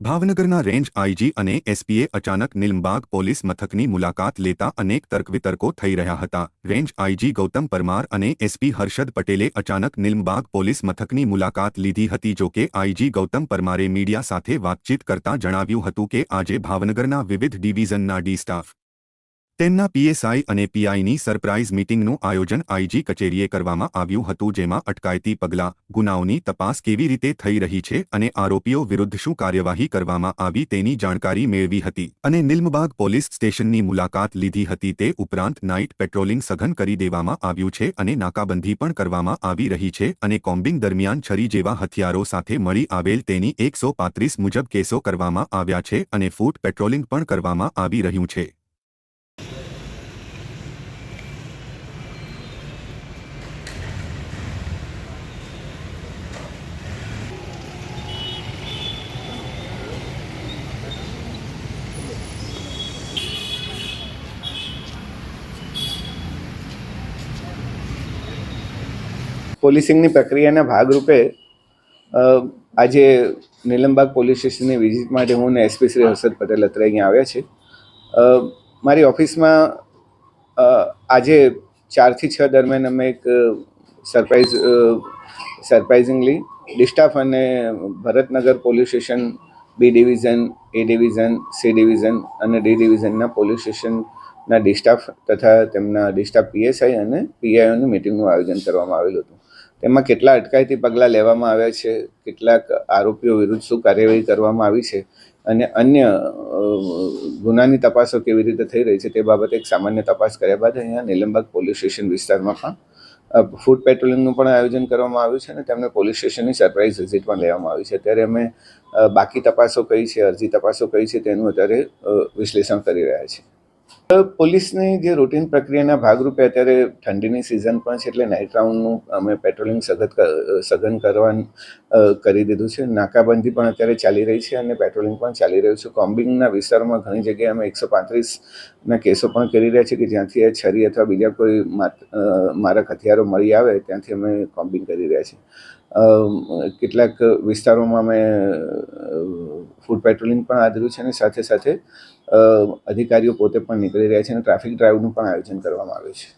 ભાવનગરના range IG અને એસપીએ અચાનક નિલમબાગ પોલીસ મથકની મુલાકાત લેતા અનેક તર્કવિતર્કો થઈ રહ્યા હતા. રેન્જ આઈજી ગૌતમ પરમાર અને એસપી હર્ષદ પટેલે અચાનક નિલમબાગ પોલીસ મથકની મુલાકાત લીધી હતી જોકે આઈજી ગૌતમ પરમારે મીડિયા સાથે વાતચીત કરતા જણાવ્યું હતું કે આજે ભાવનગરના વિવિધ ડિવિઝનના ડી સ્ટાફ તેમના પીએસઆઈ અને પીઆઈની સરપ્રાઇઝ મીટિંગનું આયોજન આઈજી કચેરીએ કરવામાં આવ્યું હતું, જેમાં અટકાયતી પગલાં, ગુનાઓની તપાસ કેવી રીતે થઈ રહી છે અને આરોપીઓ વિરુદ્ધ શું કાર્યવાહી કરવામાં આવી તેની જાણકારી મેળવી હતી અને નિલમબાગ પોલીસ સ્ટેશનની મુલાકાત લીધી હતી. તે ઉપરાંત નાઇટ પેટ્રોલિંગ સઘન કરી દેવામાં આવ્યું છે અને નાકાબંધી પણ કરવામાં આવી રહી છે અને કોમ્બિંગ દરમિયાન છરી જેવા હથિયારો સાથે મળી આવેલ તેની એકસો મુજબ કેસો કરવામાં આવ્યા છે અને ફૂટ પેટ્રોલિંગ પણ કરવામાં આવી રહ્યું છે. પોલીસિંગની પ્રક્રિયાના ભાગરૂપે આજે નીલમબાગ પોલીસ સ્ટેશનની વિઝિટ માટે હું ને એસપી શ્રી હર્ષદ પટેલ અત્રે અહીંયા આવ્યા છે મારી ઓફિસમાં આજે ચારથી છ દરમિયાન અમે એક સરપ્રાઇઝ સરપ્રાઇઝિંગલી ડિસ્ટાફ અને Bharatnagar police station, B division, A division, C division અને ડી ડિવિઝનના પોલીસ સ્ટેશનના ડિસ્ટાફ તથા તેમના ડિસ્ટાફ પીએસઆઈ અને પીઆઈઓની મિટિંગનું આયોજન કરવામાં આવેલું હતું. તેમાં કેટલા અટકાયતી પગલાં લેવામાં આવ્યા છે? કેટલાક આરોપીઓ વિરુદ્ધ શું કાર્યવાહી કરવામાં આવી છે? અને અન્ય ગુનાની તપાસો કેવી રીતે થઈ રહી છે તે બાબતે એક સામાન્ય તપાસ કર્યા બાદ અહીંયા નીલમબાગ પોલીસ સ્ટેશન વિસ્તારમાં પણ ફૂડ પેટ્રોલિંગનું પણ આયોજન કરવામાં આવ્યું છે અને તેમને પોલીસ સ્ટેશનની સરપ્રાઇઝ વિઝિટ પણ લેવામાં આવી છે. ત્યારે અમે બાકી તપાસો કઈ છે, અરજી તપાસો કઈ છે તેનું અત્યારે વિશ્લેષણ કરી રહ્યા છીએ. પોલીસની જે રૂટીન પ્રક્રિયાના ભાગરૂપે અત્યારે ઠંડીની સિઝન પણ છે એટલે નાઇટ રાઉન્ડનું અમે પેટ્રોલિંગ સઘન સઘન કરવાનું કરી દીધું છે. નાકાબંધી પણ અત્યારે ચાલી રહી છે અને પેટ્રોલિંગ પણ ચાલી રહ્યું છે. કોમ્બિંગના વિસ્તારોમાં ઘણી જગ્યાએ અમે એકસો પાંત્રીસના કેસો પણ કરી રહ્યા છીએ કે જ્યાંથી એ છરી અથવા બીજા કોઈ મારક હથિયારો મળી આવે ત્યાંથી અમે કોમ્બિંગ કરી રહ્યા છીએ. કેટલાક વિસ્તારોમાં અમે ફૂડ પેટ્રોલિંગ પણ આદર્યું છે અને સાથે સાથે અધિકારીઓ પોતે પણ નીકળી રહ્યા છે અને ટ્રાફિક ડ્રાઈવનું પણ આયોજન કરવામાં આવ્યું છે.